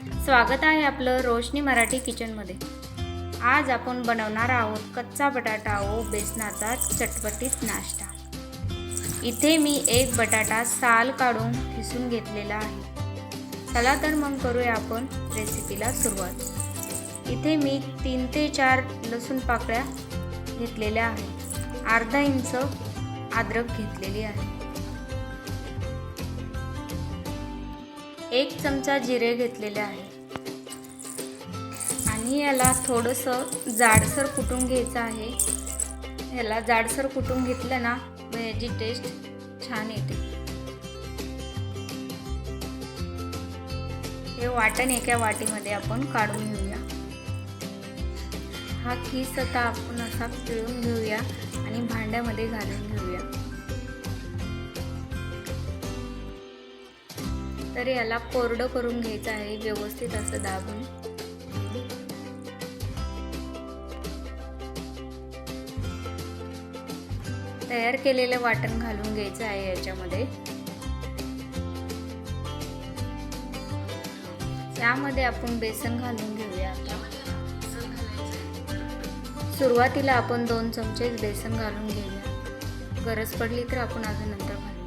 स्वागत आहे आपलं रोशनी मराठी किचनमध्ये. आज आपण बनवणार आहोत कच्चा बटाटा व बेसनाचा चटपटीत नाश्ता. इथे मी एक बटाटा साल काढून खिसून घेतलेला आहे. चला तर मग करूया आपण रेसिपीला सुरुवात. इथे मी तीन ते चार लसूण पाकळ्या घेतलेल्या आहेत. अर्धा इंच अद्रक घेतलेली आहे. एक चमचा जिरे घेतलेले आहे. आणि याला थोडंसं जाडसर कुटून घ्यायचं आहे. याला जाडसर कुटून घेतलं ना मग याची टेस्ट छान येते. हे वाटण एका वाटीमध्ये आपण काढून घेऊया. हा खीस आता आपण असा पिळून घेऊया आणि भांड्यामध्ये घालून घेऊया. तर याला कोरडं करून घ्यायचं आहे व्यवस्थित असं दाबून. तयार केलेलं वाटण घालून घ्यायचं आहे याच्यामध्ये. यामध्ये आपण बेसन घालून घेऊया सुरुवातीला आपण दोन चमचे बेसन घालून घेऊया. गरज पडली तर आपण अजून नंतर घालू.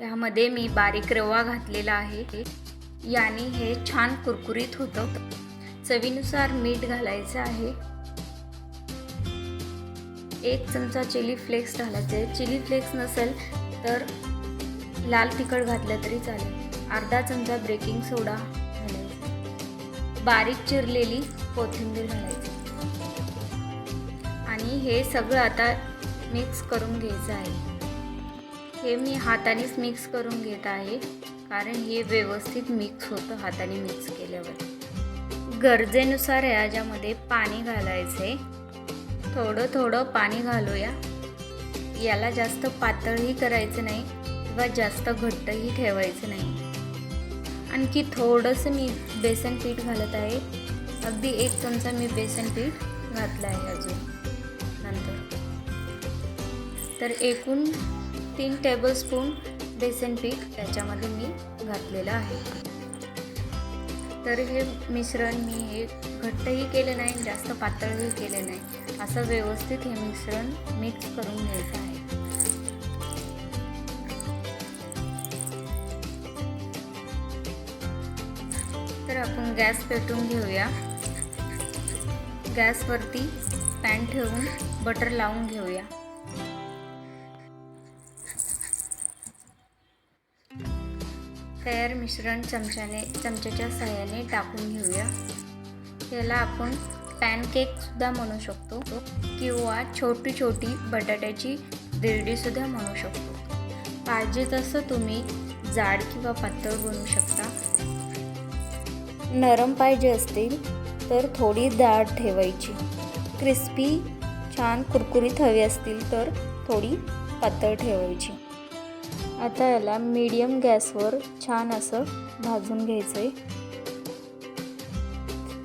यामध्ये मी बारीक रवा घातलेला आहे. याने हे छान कुरकुरीत होतं. चवीनुसार मीठ घालायचं आहे. एक चमचा चिली फ्लेक्स घालायचे. चिली फ्लेक्स नसेल तर लाल तिखट घातलं तरी चालेल. अर्धा चमचा ब्रेकिंग सोडा घालायचा. बारीक चिरलेली कोथिंबीर घालायची. आणि हे सगळं आता मिक्स करून घ्यायचं आहे. हे मी हातानेच मिक्स करून घेत आहे. कारण हे व्यवस्थित मिक्स होतं हाताने मिक्स केल्यावर. गरजेनुसार याच्यामध्ये पाणी घालायचं आहे थोडं थोडं पाणी घालूया. याला जास्त पातळही करायचं नाही किंवा जास्त घट्टही ठेवायचं नाही. आणखी थोडंसं मी बेसन पीठ घालत आहे. अगदी एक चमचा मी बेसन पीठ घातलं आहे अजून नंतर. तर एकूण तीन टेबलस्पून बेसन पीठ त्याच्यामध्ये मी घातलेलं आहे. तर हे मिश्रण मी हे घट्टही केलं नाही जास्त पातळही केलं नाही. असं व्यवस्थित हे मिश्रण मिक्स करून घ्यायचं आहे. तर आपण गॅस पेटून घेऊया. गॅसवरती पॅन ठेवून बटर लावून घेऊया. तयार मिश्रण चमच्याने चमच्याच्या सहाय्याने टाकून घेऊया. याला आपण पॅनकेकसुद्धा म्हणू शकतो किंवा छोटी छोटी बटाट्याची बिर्डीसुद्धा म्हणू शकतो. पाहिजे तसं तुम्ही जाड किंवा पातळ बनवू शकता. नरम पाहिजे असतील तर थोडी डाळ ठेवायची. क्रिस्पी छान कुरकुरीत हवी असतील तर थोडी पातळ ठेवायची. आता याला मीडियम गॅसवर छान असं भाजून घ्यायचं आहे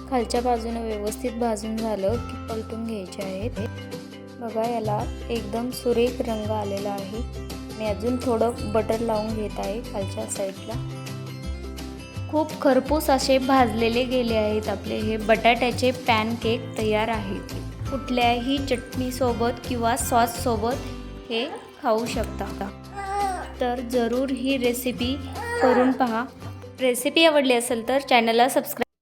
खालच्या बाजूने व्यवस्थित भाजून झालं की पलटून घ्यायचे आहेत. बघा याला एकदम सुरेख रंग आलेला आहे. मी अजून थोडं बटर लावून घेत आहे खालच्या साईडला खूप खरपूस असे भाजलेले गेले आहेत आपले. हे बटाट्याचे पॅनकेक तयार आहेत. कुठल्याही चटणीसोबत किंवा सॉससोबत हे खाऊ शकता. तर जरूर ही रेसिपी करून पहा. रेसिपी आवडली असेल तर चॅनलला सबस्क्राईब